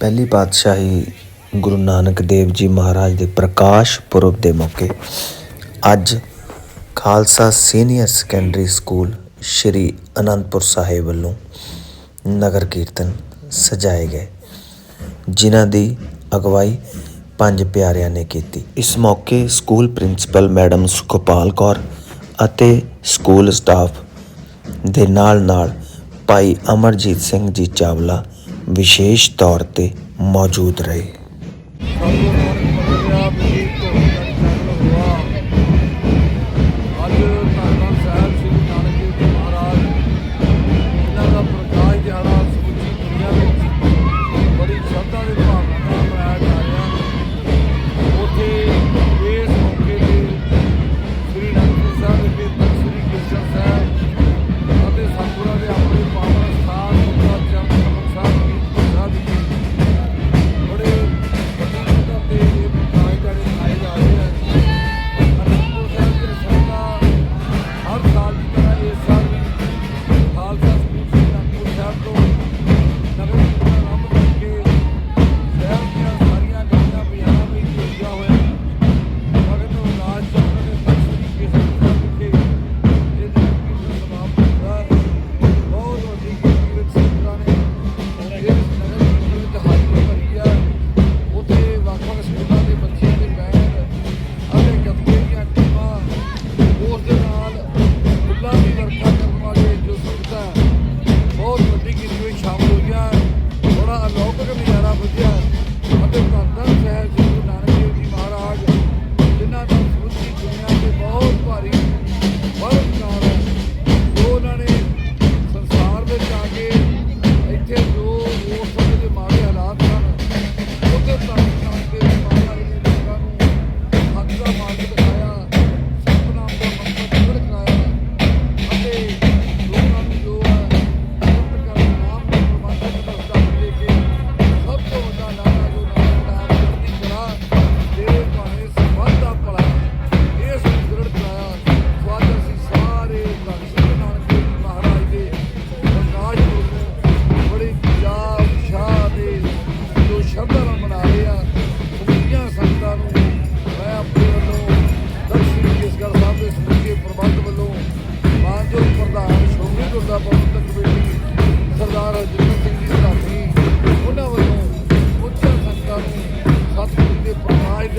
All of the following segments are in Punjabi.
ਪਹਿਲੀ ਪਾਤਸ਼ਾਹੀ ਗੁਰੂ ਨਾਨਕ ਦੇਵ ਜੀ ਮਹਾਰਾਜ ਦੇ ਪ੍ਰਕਾਸ਼ ਪੁਰਬ ਦੇ ਮੌਕੇ ਅੱਜ Khalsa senior secondary school Shri Anandpur Sahib ਵੱਲੋਂ ਨਗਰ ਕੀਰਤਨ ਸਜਾਏ ਗਏ, ਜਿਨ੍ਹਾਂ ਦੀ ਅਗਵਾਈ ਪੰਜ ਪਿਆਰਿਆਂ ਨੇ ਕੀਤੀ। ਇਸ ਮੌਕੇ school principal madam Sukhpal Kaur ਅਤੇ ਸਕੂਲ ਸਟਾਫ ਦੇ ਨਾਲ ਨਾਲ ਭਾਈ ਅਮਰਜੀਤ ਸਿੰਘ ਜੀ ਚਾਵਲਾ विशेष तौर पर मौजूद रहे।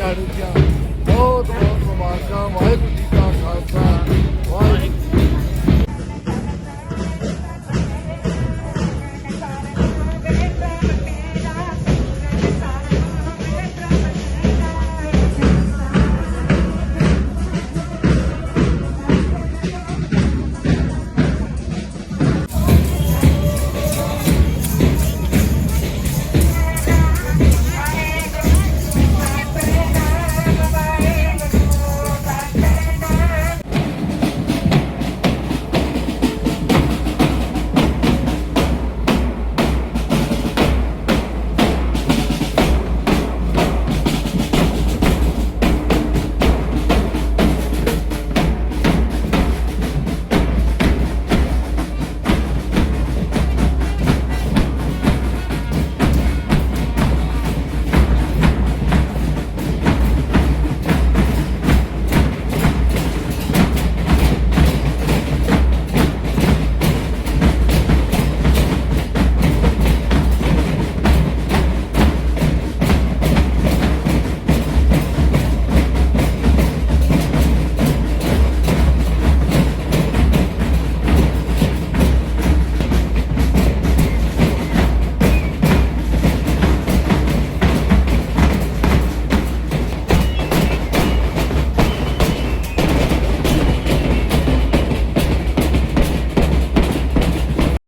ਦਿਹਾੜੀ ਦੀਆਂ ਬਹੁਤ ਬਹੁਤ ਮੁਬਾਰਕਾਂ ਵਾਹਿਗੁਰੂ